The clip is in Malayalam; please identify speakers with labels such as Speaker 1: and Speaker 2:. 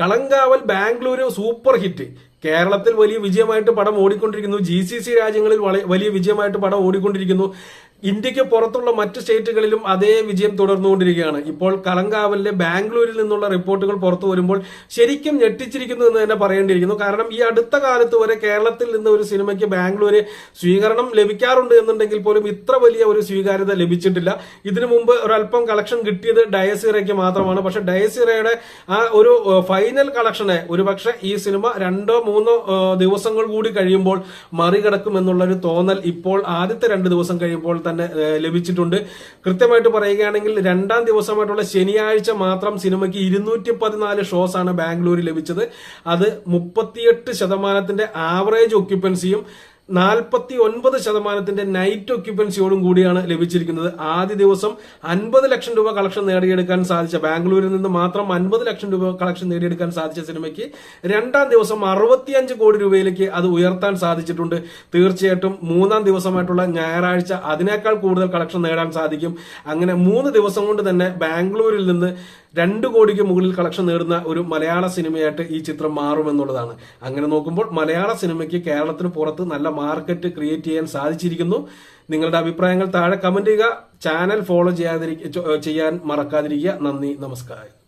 Speaker 1: Kalamkaval Bengaluru super hit. കേരളത്തിൽ വലിയ വിജയമായിട്ട് പടം ഓടിക്കൊണ്ടിരിക്കുന്നു. ജി സി സി രാജ്യങ്ങളിൽ വലിയ വിജയമായിട്ട് പടം ഓടിക്കൊണ്ടിരിക്കുന്നു. ഇന്ത്യയ്ക്ക് പുറത്തുള്ള മറ്റ് സ്റ്റേറ്റുകളിലും അതേ വിജയം തുടർന്നുകൊണ്ടിരിക്കുകയാണ്. ഇപ്പോൾ കളങ്കാവലിലെ ബാംഗ്ലൂരിൽ നിന്നുള്ള റിപ്പോർട്ടുകൾ പുറത്തു വരുമ്പോൾ ശരിക്കും ഞെട്ടിച്ചിരിക്കുന്നു എന്ന് തന്നെ പറയേണ്ടിയിരിക്കുന്നു. കാരണം ഈ അടുത്ത കാലത്ത് വരെ കേരളത്തിൽ നിന്ന് ഒരു സിനിമയ്ക്ക് ബാംഗ്ലൂര് സ്വീകരണം ലഭിക്കാറുണ്ട് എന്നുണ്ടെങ്കിൽ പോലും ഇത്ര വലിയ ഒരു സ്വീകാര്യത ലഭിച്ചിട്ടില്ല. ഇതിനു മുമ്പ് ഒരല്പം കളക്ഷൻ കിട്ടിയത് ഡയസിറയ്ക്ക് മാത്രമാണ്. പക്ഷെ ഡയസിറയുടെ ആ ഒരു ഫൈനൽ കളക്ഷനെ ഒരുപക്ഷെ ഈ സിനിമ രണ്ടോ മൂന്നോ ദിവസങ്ങൾ കൂടി കഴിയുമ്പോൾ മറികടക്കും എന്നുള്ളൊരു തോന്നൽ ഇപ്പോൾ ആദ്യത്തെ രണ്ട് ദിവസം കഴിയുമ്പോൾ തന്നെ ലഭിച്ചിട്ടുണ്ട്. കൃത്യമായിട്ട് പറയുകയാണെങ്കിൽ രണ്ടാം ദിവസമായിട്ടുള്ള ശനിയാഴ്ച മാത്രം സിനിമയ്ക്ക് ഇരുന്നൂറ്റി പതിനാല് ഷോസ് ആണ് ബാംഗ്ലൂരിൽ ലഭിച്ചത്. അത് മുപ്പത്തിയെട്ട് ശതമാനത്തിന്റെ ആവറേജ് ഒക്യുപ്പൻസിയും നാൽപ്പത്തി ഒൻപത് ശതമാനത്തിന്റെ നൈറ്റ് ഒക്യുപ്പൻസിയോടും കൂടിയാണ് ലഭിച്ചിരിക്കുന്നത്. ആദ്യ ദിവസം അൻപത് ലക്ഷം രൂപ കളക്ഷൻ നേടിയെടുക്കാൻ സാധിച്ച ബാംഗ്ലൂരിൽ നിന്ന് മാത്രം അൻപത് ലക്ഷം രൂപ കളക്ഷൻ നേടിയെടുക്കാൻ സാധിച്ച സിനിമയ്ക്ക് രണ്ടാം ദിവസം അറുപത്തിയഞ്ച് കോടി രൂപയിലേക്ക് അത് ഉയർത്താൻ സാധിച്ചിട്ടുണ്ട്. തീർച്ചയായിട്ടും മൂന്നാം ദിവസമായിട്ടുള്ള ഞായറാഴ്ച അതിനേക്കാൾ കൂടുതൽ കളക്ഷൻ നേടാൻ സാധിക്കും. അങ്ങനെ മൂന്ന് ദിവസം കൊണ്ട് തന്നെ ബാംഗ്ലൂരിൽ നിന്ന് രണ്ട് കോടിക്ക് മുകളിൽ കളക്ഷൻ നേടുന്ന ഒരു മലയാള സിനിമയായിട്ട് ഈ ചിത്രം മാറുമെന്നുള്ളതാണ്. അങ്ങനെ നോക്കുമ്പോൾ മലയാള സിനിമയ്ക്ക് കേരളത്തിന് പുറത്ത് നല്ല മാർക്കറ്റ് ക്രിയേറ്റ് ചെയ്യാൻ സാധിച്ചിരിക്കുന്നു. നിങ്ങളുടെ അഭിപ്രായങ്ങൾ താഴെ കമന്റ് ചെയ്യുക. ചാനൽ ഫോളോ ചെയ്യാതിരിക്കുക ചെയ്യാൻ മറക്കാതിരിക്കുക. നന്ദി നമസ്കാരം.